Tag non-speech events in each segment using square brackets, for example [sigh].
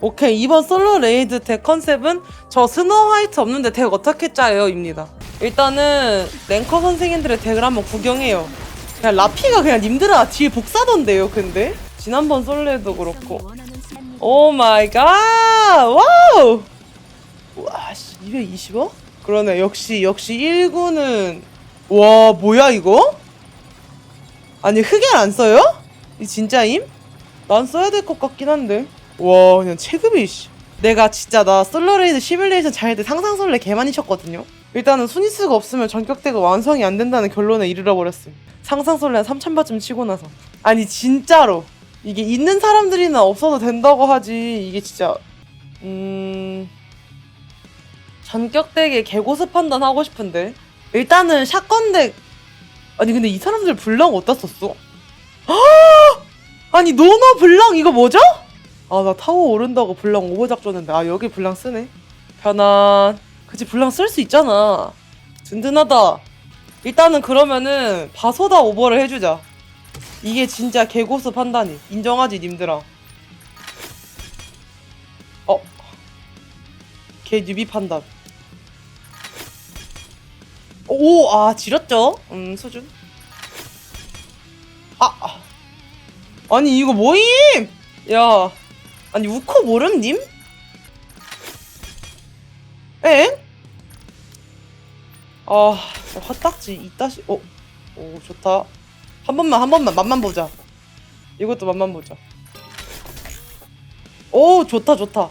오케이 이번 솔로 레이드 덱 컨셉은 저 스노우 화이트 없는데 덱 어떻게 짜요? 입니다 일단은 랭커 선생님들의 덱을 한번 구경해요 그냥 라피가 그냥 님들아 뒤에 복사던데요 근데 지난번 솔로에도 그렇고 오 마이 갓 와우 와씨 220원? 그러네 역시 역시 1구는 와 뭐야 이거? 아니 흑열 안 써요? 이 진짜임? 난 써야 될 것 같긴 한데 와 그냥 체급이 씨. 내가 진짜 나 솔로레이드 시뮬레이션 잘 때 상상설레 개 많이 쳤거든요. 일단은 순위수가 없으면 전격대가 완성이 안 된다는 결론에 이르러 버렸음 상상설레 한 3,000바쯤 치고 나서. 아니 진짜로. 이게 있는 사람들이나 없어도 된다고 하지. 이게 진짜 음 전격대게 개고수 판단 하고 싶은데. 일단은 샷건덱 아니 근데 이 사람들 블랑 어디다 썼어? [gasps] 아니 노노 블랑 이거 뭐죠? 아 나 타워 오른다고 블랑 오버작 줬는데 아 여기 블랑 쓰네 편안 그치 블랑 쓸 수 있잖아 든든하다 일단은 그러면은 바소다 오버를 해주자 이게 진짜 개고수 판단이 인정하지 님들아 어? 개 뉴비 판단 오, 아, 지렸죠? 음, 수준. 아, 아. 아니, 이거 뭐임? 야, 아니, 우코 모름, 님? 엥? 아, 화딱지, 이따시, 어, 오, 좋다. 한 번만, 한 번만, 맛만 보자. 이것도 맛만 보자. 오, 좋다, 좋다.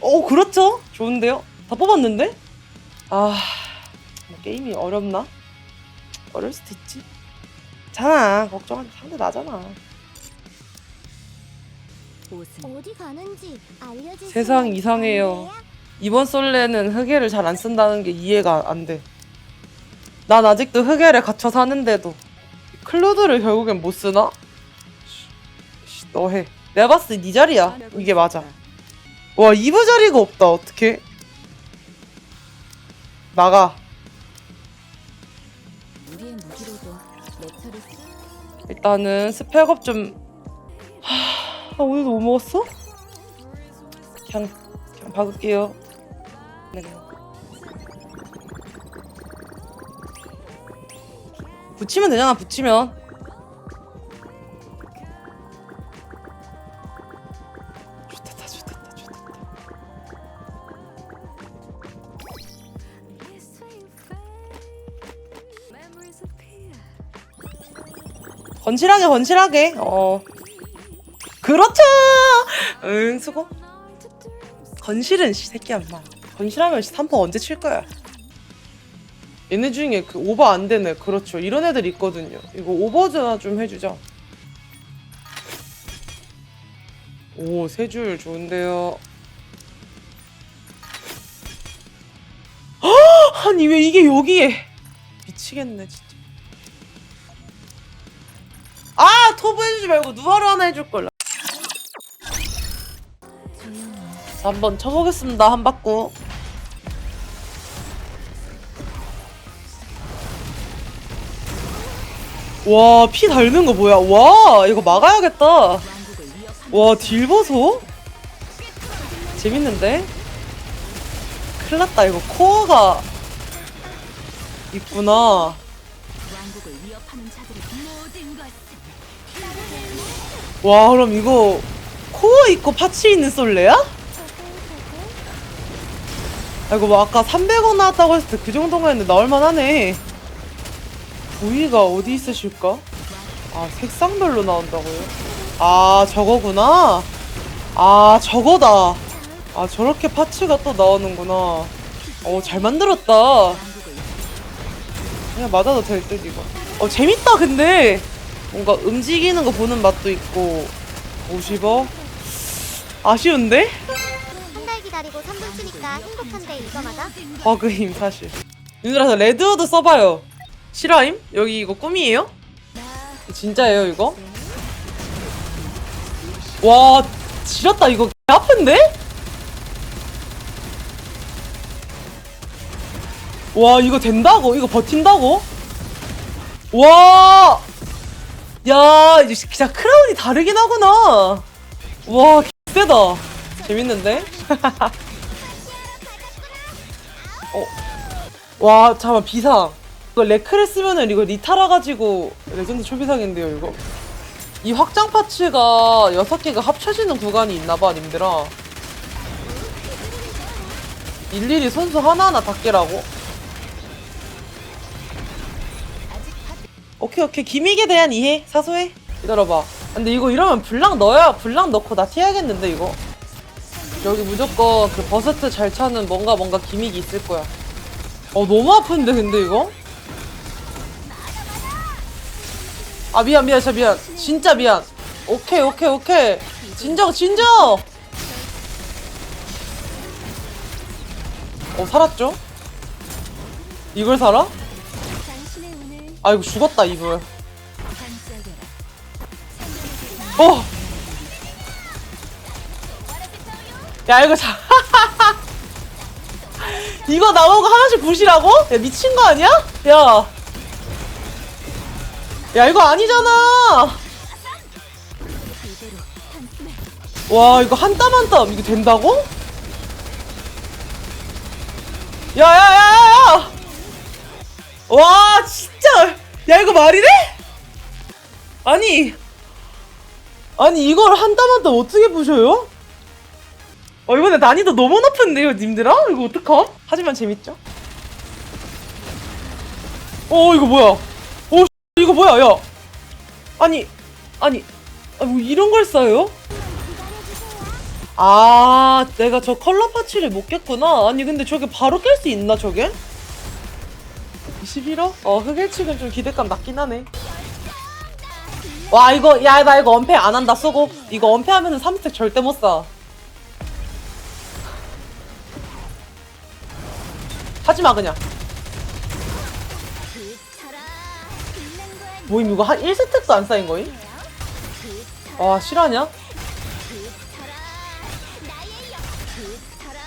오, 그렇죠? 좋은데요? 다 뽑았는데? 아, 뭐 게임이 어렵나? 어려울 수도 있지. 괜찮아. 걱정하지. 상대 나잖아. 어디 가는지 알려주세요. 세상 이상해요. 이번 솔레는 흑해를 잘 안 쓴다는 게 이해가 안 돼. 난 아직도 흑해를 갖춰 사는데도 클로드를 결국엔 못 쓰나? 씨, 너 해. 내가 봤을 때 네 자리야. 이게 맞아. 와, 이브 자리가 없다. 어떡해? 나가. 우리의 무기로도 내 차를 쓰- 일단은 스펙업 좀. 하, 아, 오늘도 못 먹었어? 그냥, 그냥 박을게요. 네. 붙이면 되잖아, 붙이면. 건실하게, 건실하게. 어. 그렇죠! 응, 수고. 건실은 씨 새끼야 인마. 건실하면 씨 3퍼 언제 칠 거야? 얘네 중에 그 오버 안 되네. 그렇죠. 이런 애들 있거든요. 이거 오버즈나 좀 해주자. 오 세 줄 좋은데요. 헉! 아니 왜 이게 여기에? 미치겠네 진짜. 아 토브 해주지 말고 누아로 하나 해줄걸 자, 한번 쳐보겠습니다. 한 바꾸 와 피 닳는 거 뭐야? 와 이거 막아야겠다. 와 딜 보소? 재밌는데? 큰일 났다. 이거 코어가 있구나. 와 그럼 이거 코어 있고 파츠 있는 솔레야? 아이고 뭐 아까 300원 나왔다고 했을 때 그 정도가 했는데 나올만하네 부위가 어디 있으실까? 아 색상별로 나온다고요? 아 저거구나 아 저거다 아 저렇게 파츠가 또 나오는구나 어잘 만들었다 그냥 맞아도 될 듯 이거 어 재밌다 근데 뭔가 움직이는 거 보는 맛도 있고 50억? 아쉬운데? 기다리고 3분 쓰니까 행복한데 이거 맞아? 버그임 사실 윤들아서 레드워드 써봐요 실화임? 여기 이거 꿈이에요? 진짜예요 이거? 와 지렸다 이거 개 아픈데? 와 이거 된다고? 이거 버틴다고? 와! 야 진짜 크라운이 다르긴 하구나 와 개세다 재밌는데? [laughs] 어. 와 잠깐만 비상. 이거 레크를 쓰면은 이거 리타라 가지고 레전드 초비상인데요 이거? 이 확장 파츠가 6개가 합쳐지는 구간이 있나봐 님들아. 일일이 선수 하나하나 다 깨라고? 오케이 오케이. 기믹에 대한 이해? 사소해? 기다려봐. 근데 이거 이러면 블랑 넣어야 블랑 넣고 나 튀어야겠는데 이거 여기 무조건 그 버스트 잘 차는 뭔가 뭔가 기믹이 있을 거야 어 너무 아픈데 근데 이거 아 미안 미안 진짜 미안 진짜 미안 오케이 오케이 오케이 진정 진정 어 살았죠? 이걸 살아? 운을 아이고 죽었다 반짝여라. 어! 야 이거 자 [laughs] 이거 나보고 하나씩 부시라고? 야 미친 거 아니야? 야. 야 이거 아니잖아. 와 이거 한 땀 한 땀 이게 된다고? 야야야야야! 와 진짜 야 이거 말이 돼? 아니 아니 이걸 한 땀 한 땀 어떻게 부셔요? 어 이번에 난이도 너무 높은데요 님들아? 이거 어떡함? 하지만 재밌죠? 어 이거 뭐야 어 이거 뭐야 야 아니 아니 아, 뭐 이런 걸 써요? 아, 내가 저 컬러 파츠를 못 깼구나. 아니, 근데 저게 바로 깰 수 있나, 저게? 21호? 어, 흑일측은 좀 기대감 낮긴 하네. 와, 이거, 야, 나 이거 언패 안 한다, 쏘고. 이거 언패 하면은 3스택 절대 못 사. 하지 마, 그냥. 모임 이거 한 1스택도 안 쌓인 거임? 와, 실화냐? 영. 그쳐라.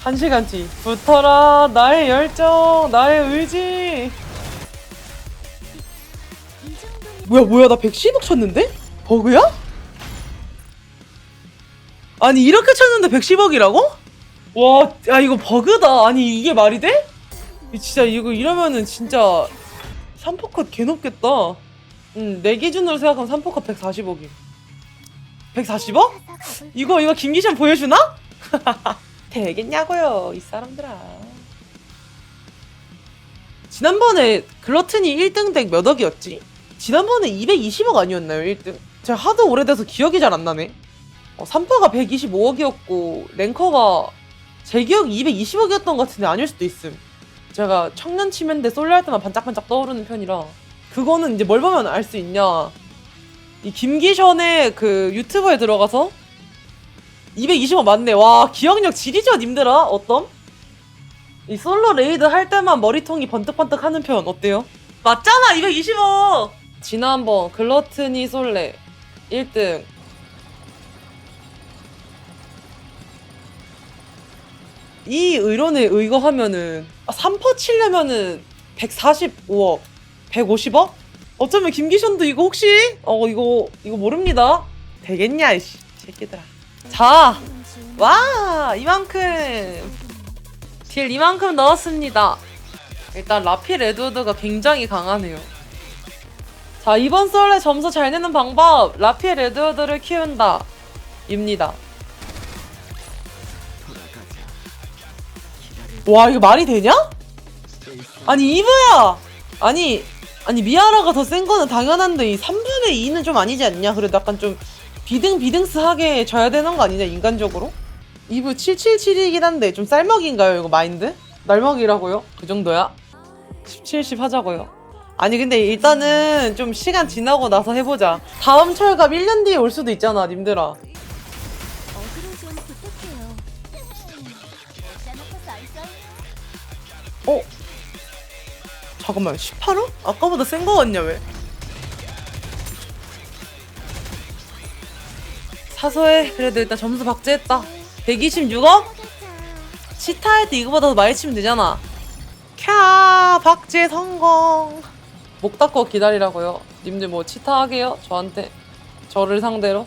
한 시간 뒤. 붙어라, 나의 열정, 나의 의지. 뭐야 뭐야 나 110억 쳤는데? 버그야? 아니 이렇게 쳤는데 110억이라고? 와, 야 이거 버그다. 아니 이게 말이 돼? 이 진짜 이거 이러면은 진짜 3포컷 개 높겠다. 응, 내 기준으로 생각하면 3포컷 140억이. 140억? 이거 이거 김기션 보여주나? [laughs] 되겠냐고요 이 사람들아. 지난번에 글러튼이 1등 덱 몇 억이었지? 지난번에 220억 아니었나요 1등? 제가 하도 오래돼서 기억이 잘 안 나네. 어, 3파가 125억이었고 랭커가 제 기억이 220억이었던 것 같은데 아닐 수도 있음. 제가 청년 치면대 솔로 할 때만 반짝반짝 떠오르는 편이라 그거는 이제 뭘 보면 알 수 있냐 이 김기션의 그 유튜브에 들어가서 220억 맞네 와 기억력 지리죠 님들아 어떤? 이 솔로 레이드 할 때만 머리통이 번뜩번뜩 하는 편 어때요? 맞잖아 220억 지난번 글러트니 솔레 1등 이 의론에 의거하면은 3퍼 치려면은 145억 150억? 어쩌면 김기션도 이거 혹시 어 이거 이거 모릅니다 되겠냐 이씨 새끼들아 자 와 이만큼 딜 이만큼 넣었습니다. 일단 라피 레드우드가 굉장히 강하네요. 자 이번 썰에 점수 잘 내는 방법 라피 레드우드를 키운다 입니다. 와 이거 말이 되냐? 아니 이브야 아니 아니 미아라가 더 센 거는 당연한데 이 3분의 2는 좀 아니지 않냐? 그래도 약간 좀 비등 비등스하게 져야 되는 거 아니냐 인간적으로? 이브 777이긴 한데 좀 쌀먹인가요 이거 마인드? 날먹이라고요? 그 정도야? 17십 하자고요 아니 근데 일단은 좀 시간 지나고 나서 해보자 다음 철갑 1년 뒤에 올 수도 있잖아 님들아 잠깐만 18호? 아까보다 센 거 같냐 왜? 사소해 그래도 일단 점수 박제했다 126억? 치타할 때 이거보다 더 많이 치면 되잖아 캬 박제 성공 목 닦고 기다리라고요 님들 뭐 치타 하게요? 저한테 저를 상대로